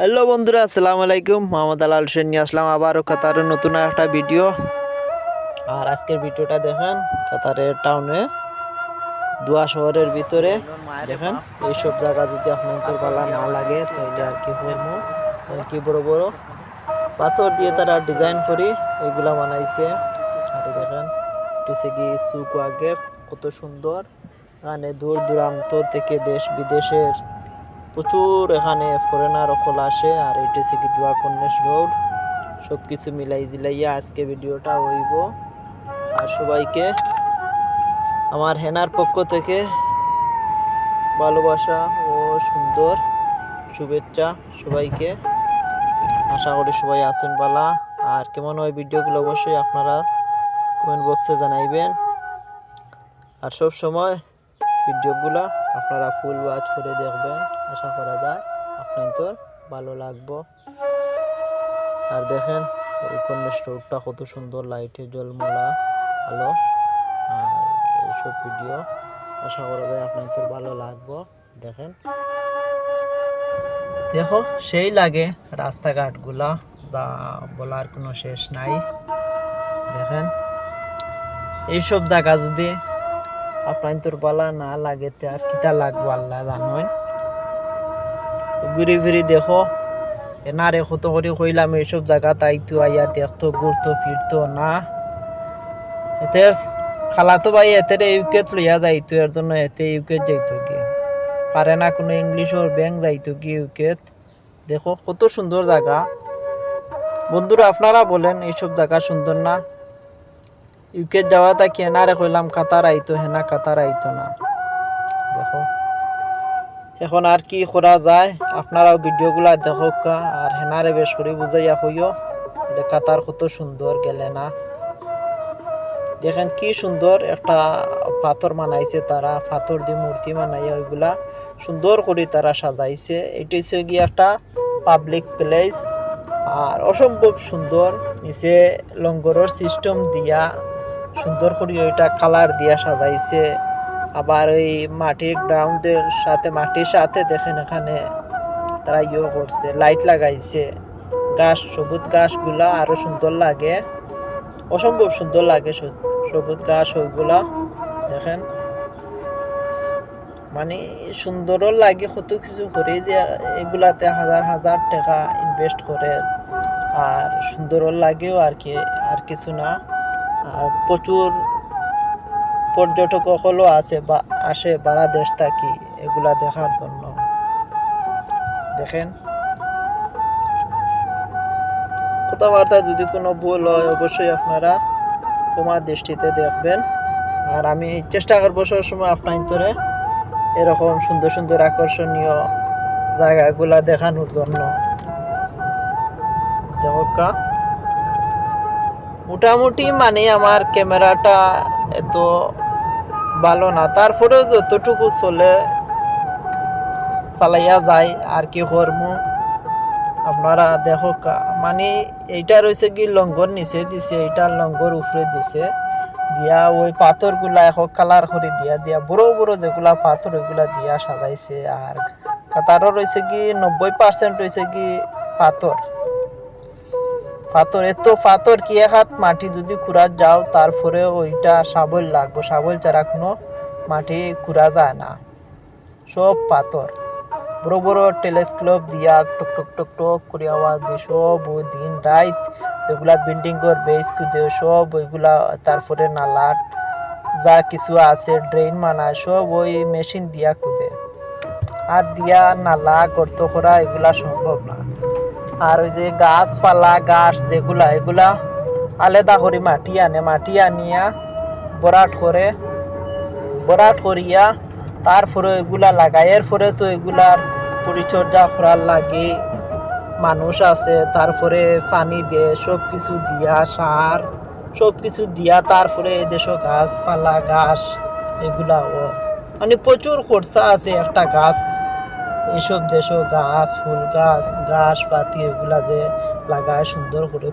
Hello বন্ধুরা, আসসালামু আলাইকুম। মোহাম্মদ আলাল হোসেন নিয়ে আসলাম আবারও কাতারের নতুন একটা ভিডিও। আর আজকের ভিডিওটা দেখেন, কাতারের টাউনে দুয়া শহরের ভিতরে। দেখেন, এইসব জায়গা যদি আপনাদের ভালো না লাগে, তাহলে আর কি আর কি বড় বড়? পাথর দিয়ে তারা ডিজাইন করি ওইগুলা বানাইছে। আর দেখেন হচ্ছে কি আগে কত সুন্দর। এখানে দূর দূরান্ত থেকে দেশ বিদেশের প্রচুর এখানে ফরেনার অকল আসে আর এটা হচ্ছে কি দোয়া কন্যাস রোড সব কিছু মিলাই জিলাইয়া আজকে ভিডিওটা হইব। আর সবাইকে আমার হেনার পক্ষ থেকে ভালোবাসা ও সুন্দর শুভেচ্ছা সবাইকে। আশা করি সবাই আছেন বালা আর কেমন হয় ভিডিওগুলো অবশ্যই আপনারা কমেন্ট বক্সে জানাইবেন। আর সব সময় ভিডিওগুলো আপনারা ফুল ওয়াচ করে দেখবেন, আশা করা যায় আপনার আপনাদের ভালো লাগবো। আর দেখেন, এই কন্যা স্টোরটা কত সুন্দর লাইটে জলমলা, আলো, আর এইসব ভিডিও, আশা করা যায় আপনার আপনাদের ভালো লাগবো। দেখেন। দেখো, সেই লাগে রাস্তাঘাটগুলা, যা বলার কোনো শেষ নাই। দেখেন, এইসব জায়গা যদি আপনার তোর না লাগে আর কিটা লাগবো আল্লাহ জানোই। তো ঘুরি ফিরি দেখো এনারে কত করে কইলাম, এইসব জায়গা তাই তো আইয়া দেখতো, ঘুরতো, ফিরতো না। এতে খালাতো ভাই এতে ইউকেট লইয়া যাইতো, এর জন্য এতে ইউকেট যাইতো গিয়ে পারে না কোনো ইংলিশর ব্যাংক যাইতো গিয়ে ইউকেট দেখো কত সুন্দর জায়গা। বন্ধুরা, আপনারা বলেন, এইসব জায়গা সুন্দর না? ইউকে যাওয়া তা কেনারে কইলাম কাতার আইতো, হেনা কাতার আইতো না। দেখো। এখন আর কি করা যায়? আপনারাও ভিডিওগুলা দেখোক আর হেনারে বেশ করে বুঝাইয়া কইও যে কাতার কত সুন্দর গেলে না। দেখেন কি সুন্দর একটা পাথর বানাইছে তারা, পাথর দিয়ে মূর্তি বানাইয়া ওইগুলা সুন্দর করে তারা সাজাইছে। এটি হচ্ছে গিয়ে একটা পাবলিক প্লেস আর অসম্ভব সুন্দর। নিচে লঙ্গরের সিস্টেম দিয়া সুন্দর করে ওইটা কালার দিয়া সাজাইছে। আবার ওই মাটির গ্রাউন্ডের সাথে, মাটির সাথে দেখেন এখানে তারা ইয়ে করছে লাইট লাগাইছে। গাছ, সবুজ গাছগুলা আরও সুন্দর লাগে। অসম্ভব সুন্দর লাগে সবুজ গাছ ওইগুলা, দেখেন। মানে সুন্দরও লাগে কত কিছু করে যে এগুলাতে হাজার হাজার টাকা ইনভেস্ট করে। আর সুন্দরও লাগেও আর কি, আর কিছু না। আর প্রচুর পর্যটক সকলও আছে বা আসে বারা দেশ থাকি এগুলা দেখার জন্য। দেখেন। কথাবার্তায় যদি কোনো ভুল হয়, অবশ্যই আপনারা ক্ষমা দৃষ্টিতে দেখবেন। আর আমি চেষ্টা করব সবসময় আপনার তোরে এরকম সুন্দর সুন্দর আকর্ষণীয় জায়গাগুলা দেখানোর জন্য। দেখা মোটামুটি মানে আমার ক্যামেরাটা এত ভালো না। তারপরেও যতটুকু চলে, চালাইয়া যায়, আর কি করব? আপনারা দেখো মানে এইটা রয়েছে কি, লঙ্গর নিচে দিছে, এইটা লঙ্গর উপরে দিছে। দিয়া ওই পাথরগুলা এখন কালার করে দিয়া দিয়া বড় বড় যেগুলা পাথর, ওইগুলা দিয়া সাজাইছে। আর তারও রয়েছে কি, নব্বই পার্সেন্ট রয়েছে কি পাথর। পাথর, এত পাথর কি এক হাত মাটি যদি খুঁড়া যাও তারপরে ওইটা সাবল লাগবো। সাবল ছাড়া কোনো মাটি খুঁড়া যায় না। সব পাথর। বড় বড় টেলিস্কোপ দিয়া টক টক টক টক করে আওয়াজ দিয়ে সব ওই দিন রাত এগুলা বিল্ডিং কর বেস কুদে সব ওইগুলা, তারপরে নালা যা কিছু আছে ড্রেন মানায় সব ওই মেশিন দিয়া কুদে আর দিয়া নালা, গর্ত করা এগুলা সম্ভব না। আর ওই যে গাছপালা, গাছ যেগুলা, এগুলা আলাদা করে মাটি আনে। মাটি আনিয়া বরাট করে, বরাট করিয়া তারপরে এগুলা লাগাই এরপরে তো এগুলার পরিচর্যা করার লাগে। মানুষ আছে, তারপরে পানি দিয়ে সব কিছু দিয়া, সার সব কিছু দিয়া, তারপরে এদেশ গাছপালা, গাছ এগুলা ও মানে প্রচুর খরচা আছে একটা গাছ এইসব দেশও গাছ ফুল গাছ গাছ পাতি এগুলা যে লাগায় সুন্দর করে